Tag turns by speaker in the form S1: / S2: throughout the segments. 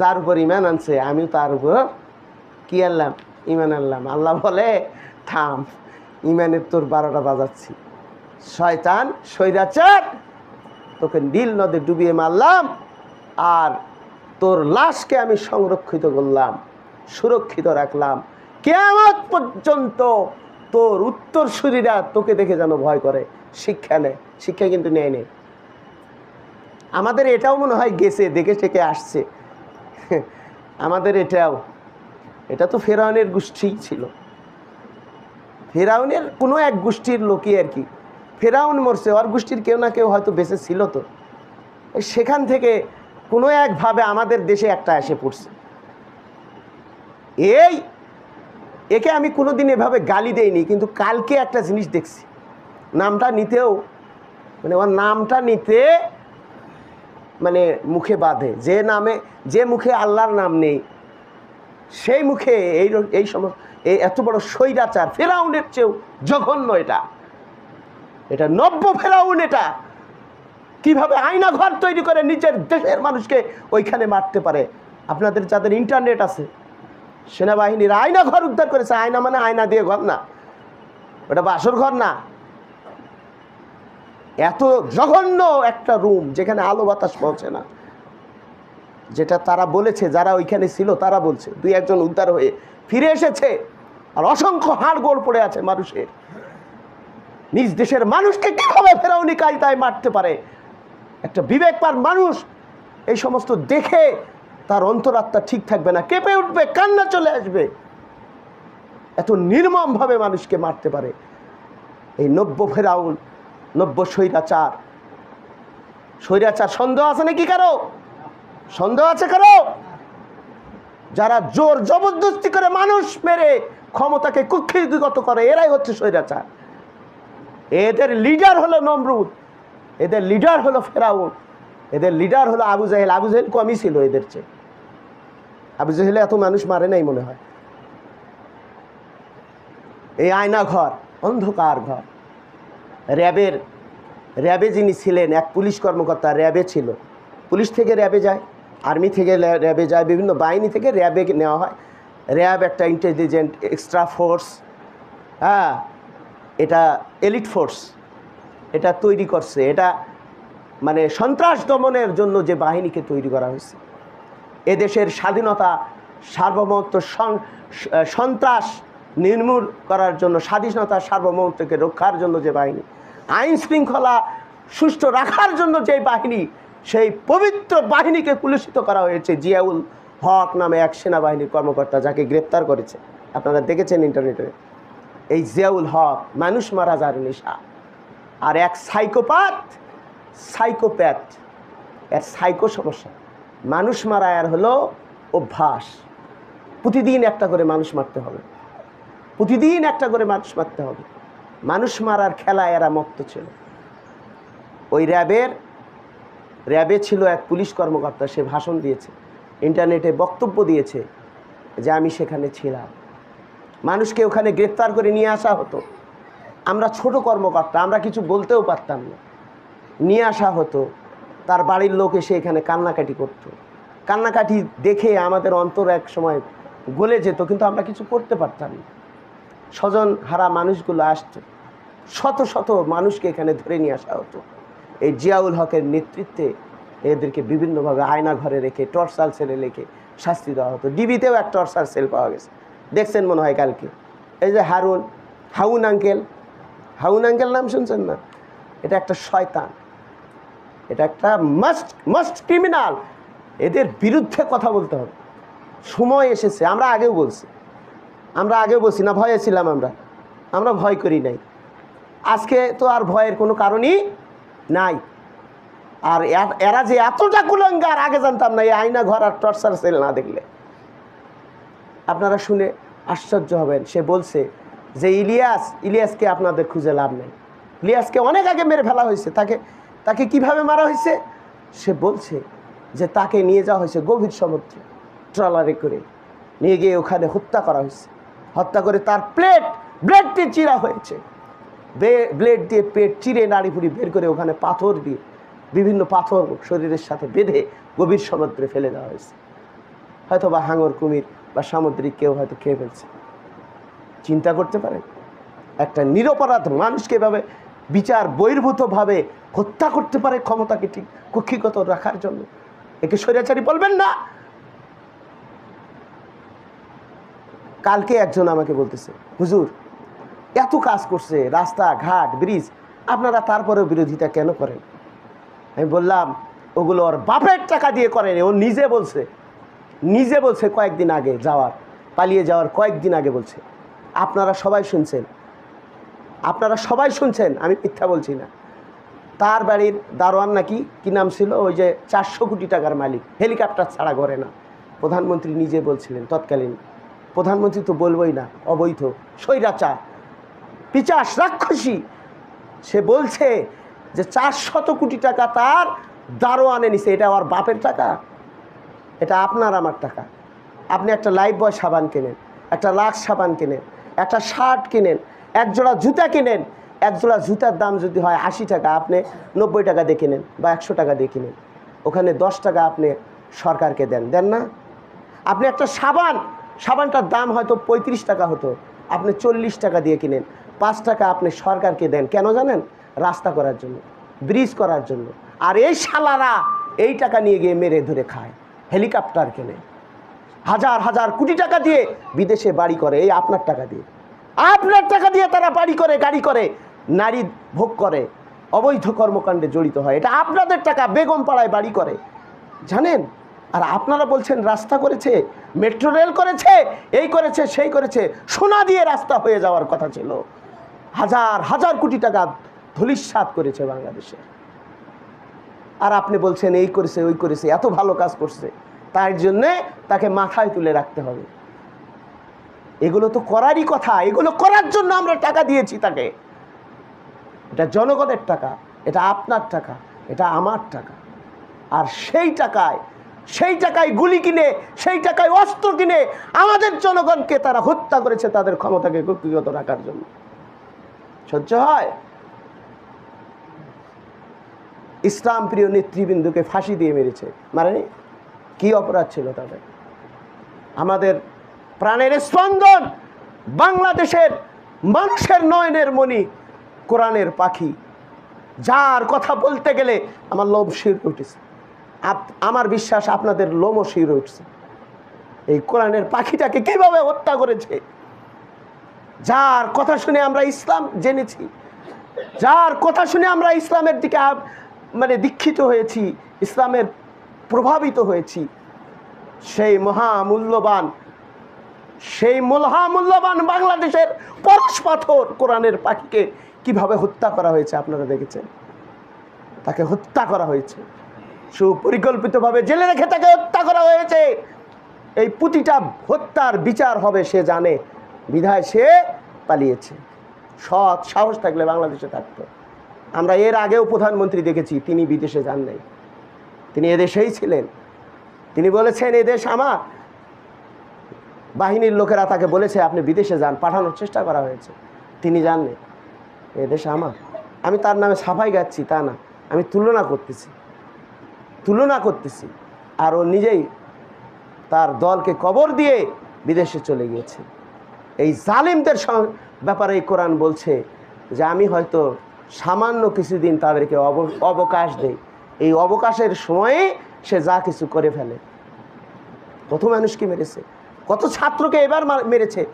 S1: যার উপর ইমান আনছে, আমিও তার উপর কি আনলাম? ইমান আনলাম। আল্লাহ বলে, থাম ইমানের তোর বারোটা বাজাচ্ছি। শয়তান সৈরাচার তোকে নীল নদে ডুবিয়ে মারলাম আর তোর লাশকে আমি সংরক্ষিত করলাম, সুরক্ষিত রাখলাম। কেমন পর্যন্ত তোর উত্তরসূরিরা তোকে দেখে যেন ভয় করে। শিক্ষা নেয় শিক্ষা কিন্তু নেয় নেই আমাদের এটাও মনে হয় গেছে, দেখে শেখে আসছে। আমাদের এটাও। এটা তো ফেরাউনের গোষ্ঠী ছিল। ফেরাউনের কোনো এক গোষ্ঠীর লোকই আর কি। ফেরাউন মরছে, ওর গোষ্ঠীর কেউ না কেউ হয়তো বেঁচে ছিল তো। সেখান থেকে কোনো একভাবে আমাদের দেশে একটা এসে পড়ছে। এই, একে আমি কোনোদিন এভাবে গালি দেইনি, কিন্তু কালকে একটা জিনিস দেখছি। নামটা নিতেও মানে ওর নামটা নিতে মানে মুখে বাঁধে। যে নামে, যে মুখে আল্লাহর নাম নেই, সেই মুখে এই এই সমস্ত, এই এত বড় স্বৈরাচার, ফেরাউনের চেয়েও জঘন্য এটা। এটা নব্য ফেরাউন এটা। কীভাবে আয়না ঘর তৈরি করে নিজের দেশের মানুষকে ওইখানে মারতে পারে? আপনাদের যাদের ইন্টারনেট আছে, সেনাবাহিনীর আয়না ঘর উদ্ধার করেছে। আয়না মানে আয়না দিয়ে ঘর না। ওটা বাসর ঘর না। এত জঘন্য একটা রুম যেখানে আলো বাতাস পৌঁছে না। যেটা তারা বলেছে, যারা ওইখানে ছিল তারা বলছে। দুই একজন উদ্ধার হয়ে ফিরে এসেছে আর অসংখ্য হাড় গোড় পড়ে আছে মানুষের। নিজ দেশের মানুষকে কীভাবে ফেরাউনি কায়দায় মারতে পারে? একটা বিবেকবান মানুষ এই সমস্ত দেখে তার অন্তরাত্মা ঠিক থাকবে না। কেঁপে উঠবে, কান্না চলে আসবে। এত নির্মমভাবে মানুষকে মারতে পারে। এই নব্য ফেরাউন নব্য স্বৈরাচার। স্বৈরাচার সন্দেহ আছে নাকি কারও? সন্দেহ আছে কারও? যারা জোর জবরদস্তি করে মানুষ মেরে ক্ষমতাকে কুক্ষিগত করে, এরাই হচ্ছে স্বৈরাচার। এদের লিডার হলো নমরুদ, এদের লিডার হলো ফেরাউন, এদের লিডার হলো আবু জাহেল। আবু জাহেল কমই ছিল এদের চেয়ে। আবু জাহেলে এত মানুষ মারে নাই মনে হয়। এই আয়না ঘর অন্ধকার ঘর। র্যাবের, র্যাবে যিনি ছিলেন, এক পুলিশ কর্মকর্তা র্যাবে ছিল। পুলিশ থেকে র্যাবে যায়, আর্মি থেকে র্যাবে যায়, বিভিন্ন বাহিনী থেকে র্যাবে নেওয়া হয়। র্যাব একটা ইন্টেলিজেন্ট এক্সট্রা ফোর্স হ্যাঁ এটা এলিট ফোর্স এটা তৈরি করছে। এটা মানে সন্ত্রাস দমনের জন্য যে বাহিনীকে তৈরি করা হয়েছে। এদেশের স্বাধীনতা, সার্বভৌমত্ব সন্ত্রাস নির্মূল করার জন্য, স্বাধীনতা, সার্বভৌমত্বকে রক্ষার জন্য যে বাহিনী আইন শৃঙ্খলা সুষ্ঠু রাখার জন্য যে বাহিনী, সেই পবিত্র বাহিনীকে কুলুষিত করা হয়েছে। জিয়াউল হক নামে এক সেনাবাহিনীর কর্মকর্তা যাকে গ্রেপ্তার করেছে। আপনারা দেখেছেন ইন্টারনেটে। এই জিয়াউল হক, মানুষ মারা যার নেশা। আর এক সাইকোপাথ সাইকোপ্যাথ, এর সাইকো সমস্যা। মানুষ মারা আর হলো অভ্যাস। প্রতিদিন একটা করে মানুষ মারতে হবে। প্রতিদিন একটা করে মানুষ মারতে হবে। মানুষ মারার খেলা এরা মত্ত ছিল। ওই র্যাবের, র্যাবে ছিল এক পুলিশ কর্মকর্তা, সে ভাষণ দিয়েছে, ইন্টারনেটে বক্তব্য দিয়েছে যে আমি সেখানে ছিলাম। মানুষকে ওখানে গ্রেপ্তার করে নিয়ে আসা হতো। আমরা ছোট কর্মকর্তা, আমরা কিছু বলতেও পারতাম না। নিয়ে আসা হতো, তার বাড়ির লোক এসে এখানে কান্নাকাটি করতো। কান্নাকাটি দেখে আমাদের অন্তর এক সময় গলে যেত, কিন্তু আমরা কিছু করতে পারতাম না। স্বজন হারা মানুষগুলো আসত। শত শত মানুষকে এখানে ধরে নিয়ে আসা হতো। এই জিয়াউল হকের নেতৃত্বে এদেরকে বিভিন্নভাবে আয়না ঘরে রেখে, টর্চার সেলে রেখে শাস্তি দেওয়া হতো। ডিবিতেও এক টর্চার সেল পাওয়া গেছে। দেখছেন মনে হয় কালকে। এই যে হারুন, হাউন আঙ্কেল। হাউন আঙ্কেল নাম শুনছেন না? এটা একটা শয়তান। এটা একটা মাস্ট মাস্ট ক্রিমিনাল। এদের বিরুদ্ধে কথা বলতে হবে। সময় এসেছে, আমরা আগেও বলছি। আমরা আগেও বলছি না, ভয়ে ছিলাম আমরা। আমরা ভয় করি নাই। আজকে তো আর ভয়ের কোনো কারণই নাই। আর এরা যে এতটা কুলঙ্গার, আগে জানতাম না, এই আয়না ঘর আর টর্চার সেল না দেখলে। আপনারা শুনে আশ্চর্য হবেন, সে বলছে যে ইলিয়াস, ইলিয়াসকে আপনাদের খুঁজে লাভ নেই। ইলিয়াসকে অনেক আগে মেরে ফেলা হয়েছে, তাকে তাকে কীভাবে মারা হয়েছে? সে বলছে যে তাকে নিয়ে যাওয়া হয়েছে গভীর সমুদ্রে, ট্রলারে করে। নিয়ে গিয়ে ওখানে হত্যা করা হয়েছে। হত্যা করে তার প্লেট ব্লেডটি চিরা হয়েছে। ব্লেড দিয়ে পেট চিরে নাড়ি ফুড়ি বের করে ওখানে পাথর দিয়ে, বিভিন্ন পাথর শরীরের সাথে বেঁধে গভীর সমুদ্রে ফেলে দেওয়া হয়েছে। হয়তো বা হাঙর, কুমির বা সামুদ্রিক কেউ হয়তো খেয়ে ফেলছে। চিন্তা করতে পারেন, একটা নিরপরাধ মানুষকে এভাবে বিচার বহির্ভূতভাবে হত্যা করতে পারে ক্ষমতাকে ঠিক কক্ষিগত রাখার জন্য। একে স্বৈরাচারী বলবেন না কালকে একজন আমাকে বলতেছে, হুজুর, এত কাজ করছে, রাস্তা, ঘাট, ব্রিজ, আপনারা তারপরেও বিরোধিতা কেন করেন? আমি বললাম, ওগুলো ওর বাপের টাকা দিয়ে করেন, ও নিজে বলছে নিজে বলছে কয়েকদিন আগে যাওয়ার, পালিয়ে যাওয়ার কয়েকদিন আগে বলছে। আপনারা সবাই শুনছেন, আপনারা সবাই শুনছেন, আমি মিথ্যা বলছি না। তার বাড়ির দারোয়ান নাকি, কি নাম ছিল? ওই যে চারশো কোটি টাকার মালিক, হেলিকপ্টার ছাড়া করে না। প্রধানমন্ত্রী নিজে বলছিলেন, তৎকালীন প্রধানমন্ত্রী তো বলবই না, অবৈধ, স্বৈরাচার। পিচাস রাক্ষসী, সে বলছে যে চারশত কোটি টাকা তার দারোয়ানে নিছে এটা আমার বাপের টাকা, এটা আপনার আমার টাকা। আপনি একটা লাইফ বয় সাবান কেনেন, একটা লাক্স সাবান কেনেন, একটা শার্ট কিনেন এক জোড়া জুতা কিনেন এক জোড়া জুতার দাম যদি হয় আশি টাকা, আপনি নব্বই টাকা দিয়ে কিনেন বা একশো টাকা দিয়ে কিনেন। ওখানে দশ টাকা আপনি সরকারকে দেন দেন না? আপনি একটা সাবান সাবানটার দাম হয়তো পঁয়ত্রিশ টাকা হতো। আপনি চল্লিশ টাকা দিয়ে কিনেন। পাঁচ টাকা আপনি সরকারকে দেন। কেন জানেন? রাস্তা করার জন্য, ব্রিজ করার জন্য। আর এই শালারা এই টাকা নিয়ে গিয়ে মেরে ধরে খায়, হেলিকপ্টার কেনে। হাজার হাজার কোটি টাকা দিয়ে বিদেশে বাড়ি করে এই আপনার টাকা দিয়ে। আপনার টাকা দিয়ে তারা বাড়ি করে, গাড়ি করে, নারী ভোগ করে, অবৈধ কর্মকাণ্ডে জড়িত হয়। এটা আপনাদের টাকা, বেগম পাড়ায় বাড়ি করে। জানেন? আর আপনারা বলছেন রাস্তা করেছে, মেট্রো রেল করেছে, এই করেছে, সেই করেছে, সোনা দিয়ে রাস্তা হয়ে যাওয়ার কথা ছিল। হাজার হাজার কোটি টাকা ধলিস্বাদ করেছে বাংলাদেশে। আর আপনি বলছেন এই করেছে, ওই করেছে, এত ভালো কাজ করছে। তার জন্যে তাকে মাথায় তুলে রাখতে হবে। এগুলো তো করারই কথা, এগুলো করার জন্য আমরা টাকা দিয়েছি তাকে। এটা জনগণের টাকা, এটা আপনার টাকা, এটা আমার টাকা। আর সেই টাকায় সেই টাকায় গুলি কিনে, সেই টাকায় অস্ত্র কিনে আমাদের জনগণকে তারা হত্যা করেছে তাদের ক্ষমতাকে কক্ষিগত রাখার জন্য। সহ্য হয়? ইসলাম প্রিয় নেতৃবৃন্দুকে ফাঁসি দিয়ে মেরেছে। মানে কি অপরাধ ছিল তাদের? আমাদের প্রাণের স্পন্দন বাংলাদেশের মানুষের নয়নের মণি কোরআনের পাখি। যার কথা বলতে গেলে আমার লোভ শির উঠেছে আমার বিশ্বাস আপনাদের লোমও শির উঠছে। এই কোরআনের পাখিটাকে কীভাবে হত্যা করেছে? যার কথা শুনে আমরা ইসলাম জেনেছি, যার কথা শুনে আমরা ইসলামের দিকে মানে দীক্ষিত হয়েছি, ইসলামের প্রভাবিত হয়েছি, সেই মহামূল্যবান সেই মহামূল্যবান বাংলাদেশের পরশ পাথর কোরআনের পাখিকে কীভাবে হত্যা করা হয়েছে আপনারা দেখেছেন? তাকে হত্যা করা হয়েছে। সুপরিকল্পিতভাবে জেলে রেখে তাকে হত্যা করা হয়েছে। এই প্রতিটা হত্যার বিচার হবে, সে জানে। বিধায় সে পালিয়েছে। সৎ সাহস থাকলে বাংলাদেশে থাকতো। আমরা এর আগেও প্রধানমন্ত্রী দেখেছি, তিনি বিদেশে যান নাই। তিনি এদেশেই ছিলেন। তিনি বলেছেন এদেশ আমার। বাহিনীর লোকেরা তাকে বলেছে, আপনি বিদেশে যান, পাঠানোর চেষ্টা করা হয়েছে। তিনি জাননি এদেশ আমার। আমি তার নামে সাফাই গাচ্ছি, তা না। আমি তুলনা করতেছি। তুলনা করতেছি। আর ও নিজেই তার দলকে কবর দিয়ে বিদেশে চলে গিয়েছে। এই জালিমদের ব্যাপারে এই কোরআন বলছে যে আমি হয়তো সামান্য কিছুদিন তাদেরকে অব- অবকাশ দেই। এই অবকাশের সময়ে সে যা কিছু করে ফেলে। কত মানুষকে মেরেছে? কত ছাত্রকে এবার মেরেছে?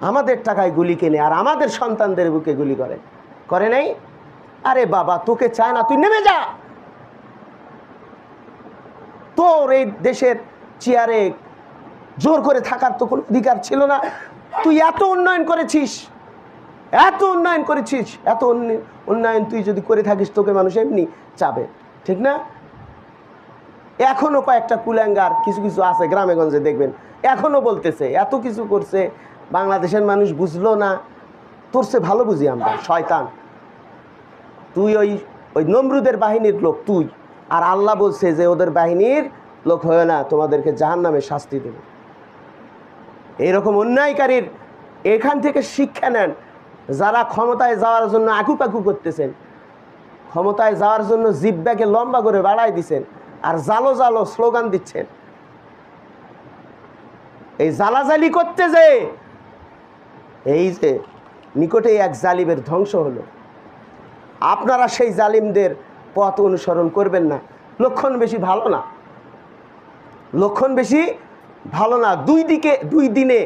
S1: আমাদের টাকায় গুলি কেনে আর আমাদের সন্তানদের বুকে গুলি করে। করে নাই? আরে বাবা, তোকে চায় না, তুই নেমে যা। তোর এই দেশের চেয়ারে জোর করে থাকার তো কোনো অধিকার ছিল না। তুই এত উন্নয়ন করেছিস, এত উন্নয়ন করেছিস, এত উন্নয়- উন্নয়ন তুই যদি করে থাকিস, তোকে মানুষ এমনি চাবে, ঠিক না? এখনও কয়েকটা কুলাঙ্গার, কিছু কিছু আছে গ্রামে গঞ্জে দেখবেন। এখনও বলতেছে, এত কিছু করছে, বাংলাদেশের মানুষ বুঝলো না। তোর সে ভালো বুঝি আমরা, শয়তান। তুই ওই ওই নমরুদের বাহিনীর লোক, তুই। আর আল্লাহ বলছে যে ওদের বাহিনীর লোক হয় না, তোমাদেরকে জাহান নামে শাস্তি দেবে। এইরকম অন্যায়কারীর এখান থেকে শিক্ষা নেন, যারা ক্ষমতায় যাওয়ার জন্য আকুপাকু করতেছেন। ক্ষমতায় যাওয়ার জন্য জিব্বাকে লম্বা করে বাড়াই দিছেন, আর জালো জালো স্লোগান দিচ্ছেন। এই জালাজালি করতে যে, এই যে নিকটে এক জালিবের ধ্বংস হলো। আপনারা সেই জালিমদের পথ অনুসরণ করবেন না। লক্ষণ বেশি ভালো না। লক্ষণ বেশি ভালো না। দুই দিকে দুই দিনে